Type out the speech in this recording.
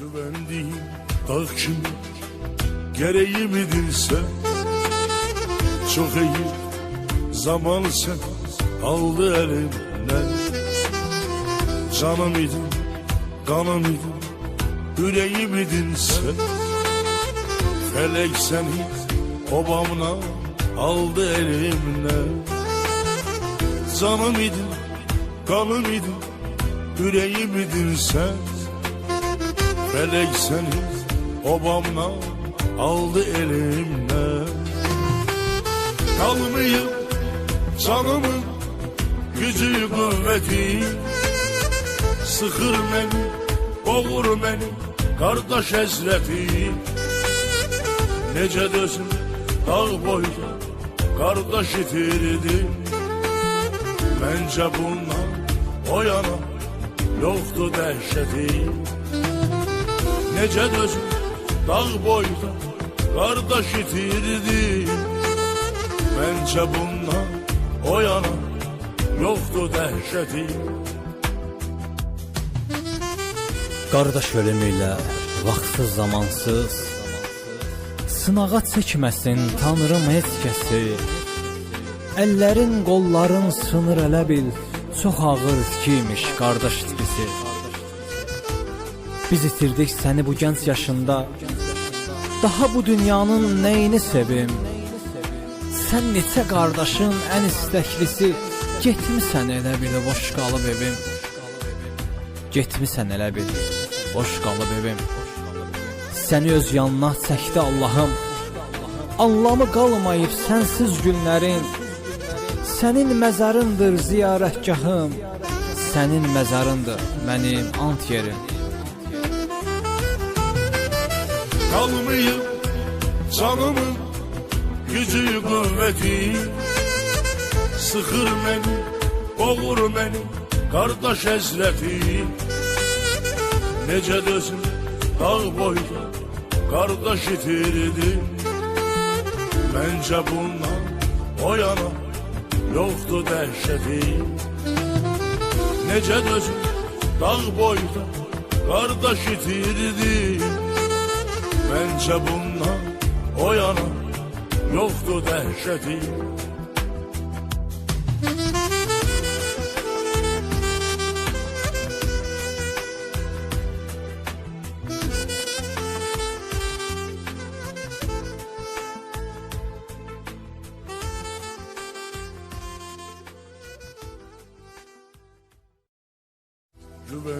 Güvendiğim dağ kim gereği midir sen? Çok iyi zaman sen aldı elimden. Canım idin, kanım idin, yüreğim idin sen? Felek seni obamla aldı elimden. Canım idin, kanım idin, yüreğim idin sen Felek seni obamla aldı elimden. Kalmayıp canımın gücü kuvveti. Sıxır məni, boğur məni, qardaş həzrəti Necə dözüm dağ boyda, qardaş itirdim Məncə bundan o yana, yoxdur dəhşəti Dözüm dağ boyda, qardaş itirdim Məncə bundan o yana, yoxdur dəhşəti Qardaş ölümüyle vaxtsız zamansız. Sınağa çəkməsin tanrım heç kəsi. Əllərin qolların sınır elə bil Çox ağır itkiymiş qardaş itkisi Biz itirdik səni bu gənc yaşında. Daha bu dünyanın neyini sevim? Sən neçə qardaşın ən istəklisi? Getmisən elə bil boş qalıb evim. Getmisən elə bil boş qalıb evim. Səni öz yanına çəkdi Allahım. Anlamı qalmayıb sənsiz günlərin. Sənin məzarındır ziyarətgahım. Sənin məzarındır mənim ant yerim Kalmayıp canımın gücü kuvveti. Sıxır məni, boğur məni, qardaş həzrəti Necə dözüm dağ boyda, qardaş itirdim Məncə bundan o yana, yoxdur dəhşəti Necə dözüm dağ boyda, qardaş itirdim Bence bundan o yana yoktu dehşeti. Güven